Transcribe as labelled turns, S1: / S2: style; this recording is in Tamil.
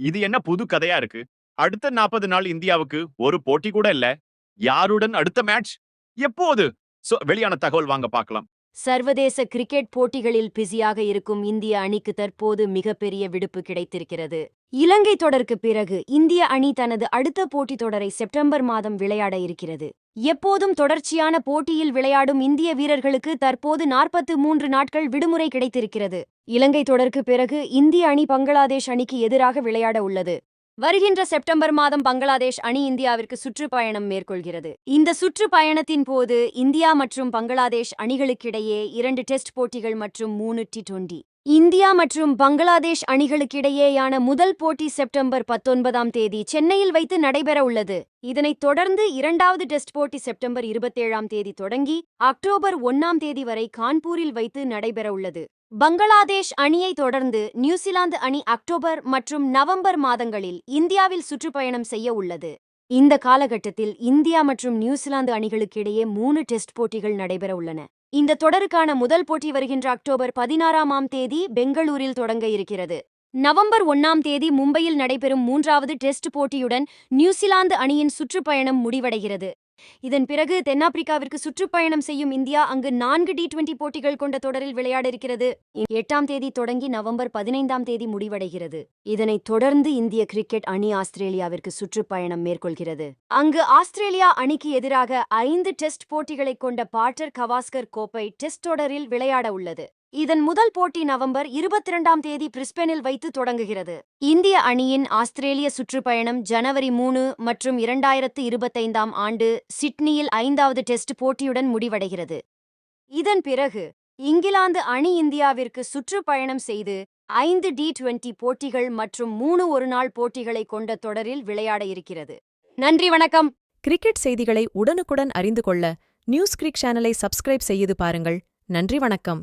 S1: இது என்ன புது கதையா இருக்கு? அடுத்த நாற்பது நாள் இந்தியாவுக்கு ஒரு போட்டி கூட இல்ல. யாருடன் அடுத்த மேட்ச் எப்போது? சோ வெளியான தகவல் வாங்க பார்க்கலாம்.
S2: சர்வதேச கிரிக்கெட் போட்டிகளில் பிஸியாக இருக்கும் இந்திய அணிக்கு தற்போது மிகப்பெரிய விடுப்பு கிடைத்திருக்கிறது. இலங்கை தொடருக்கு பிறகு இந்திய அணி தனது அடுத்த போட்டித் தொடரை செப்டம்பர் மாதம் விளையாட இருக்கிறது. எப்போதும் தொடர்ச்சியான போட்டியில் விளையாடும் இந்திய வீரர்களுக்கு தற்போது நாற்பத்து மூன்று நாட்கள் விடுமுறை கிடைத்திருக்கிறது. இலங்கை தொடருக்கு பிறகு இந்திய அணி பங்களாதேஷ் அணிக்கு எதிராக விளையாட உள்ளது. வருகின்ற செப்டம்பர் மாதம் பங்களாதேஷ் அணி இந்தியாவிற்கு சுற்றுப்பயணம் மேற்கொள்கிறது. இந்த சுற்றுப்பயணத்தின் போது இந்தியா மற்றும் பங்களாதேஷ் அணிகளுக்கிடையே இரண்டு டெஸ்ட் போட்டிகள் மற்றும் மூணு டி டுவெண்டி. இந்தியா மற்றும் பங்களாதேஷ் அணிகளுக்கிடையேயான முதல் போட்டி செப்டம்பர் பத்தொன்பதாம் தேதி சென்னையில் வைத்து நடைபெற உள்ளது. இதனைத் தொடர்ந்து இரண்டாவது டெஸ்ட் போட்டி செப்டம்பர் இருபத்தேழாம் தேதி தொடங்கி அக்டோபர் ஒன்னாம் தேதி வரை கான்பூரில் வைத்து நடைபெற உள்ளது. பங்களாதேஷ் அணியை தொடர்ந்து நியூசிலாந்து அணி அக்டோபர் மற்றும் நவம்பர் மாதங்களில் இந்தியாவில் சுற்றுப்பயணம் செய்ய உள்ளது. இந்த காலகட்டத்தில் இந்தியா மற்றும் நியூசிலாந்து அணிகளுக்கிடையே மூணு டெஸ்ட் போட்டிகள் நடைபெற உள்ளன. இந்த தொடருக்கான முதல் போட்டி வருகின்ற அக்டோபர் பதினாறாம் தேதி பெங்களூரில் தொடங்க இருக்கிறது. நவம்பர் ஒன்னாம் தேதி மும்பையில் நடைபெறும் மூன்றாவது டெஸ்ட் போட்டியுடன் நியூசிலாந்து அணியின் சுற்றுப்பயணம் முடிவடைகிறது. இதன் பிறகு தென்னாப்பிரிக்காவிற்கு சுற்றுப்பயணம் செய்யும் இந்தியா அங்கு நான்கு டி டுவெண்டி போட்டிகள் கொண்ட தொடரில் விளையாட இருக்கிறது. எட்டாம் தேதி தொடங்கி நவம்பர் பதினைந்தாம் தேதி முடிவடைகிறது. இதனைத் தொடர்ந்து இந்திய கிரிக்கெட் அணி ஆஸ்திரேலியாவிற்கு சுற்றுப்பயணம் மேற்கொள்கிறது. அங்கு ஆஸ்திரேலியா அணிக்கு எதிராக ஐந்து டெஸ்ட் போட்டிகளைக் கொண்ட பாட்டர் கவாஸ்கர் கோப்பை டெஸ்ட் தொடரில் விளையாட உள்ளது. இதன் முதல் போட்டி நவம்பர் இருபத்தி இரண்டாம் தேதி பிரிஸ்பெனில் வைத்து தொடங்குகிறது. இந்திய அணியின் ஆஸ்திரேலிய சுற்றுப்பயணம் ஜனவரி மூணு மற்றும் இரண்டாயிரத்து இருபத்தைந்தாம் ஆண்டு சிட்னியில் ஐந்தாவது டெஸ்ட் போட்டியுடன் முடிவடைகிறது. இதன் பிறகு இங்கிலாந்து அணி இந்தியாவிற்கு சுற்றுப்பயணம் செய்து ஐந்து டி டுவெண்டி போட்டிகள் மற்றும் மூணு ஒருநாள் போட்டிகளை கொண்ட தொடரில் விளையாட இருக்கிறது. நன்றி வணக்கம்!
S3: கிரிக்கெட் செய்திகளை உடனுக்குடன் அறிந்து கொள்ள நியூஸ் கிரிக் சேனலை சப்ஸ்கிரைப் செய்து பாருங்கள். நன்றி வணக்கம்!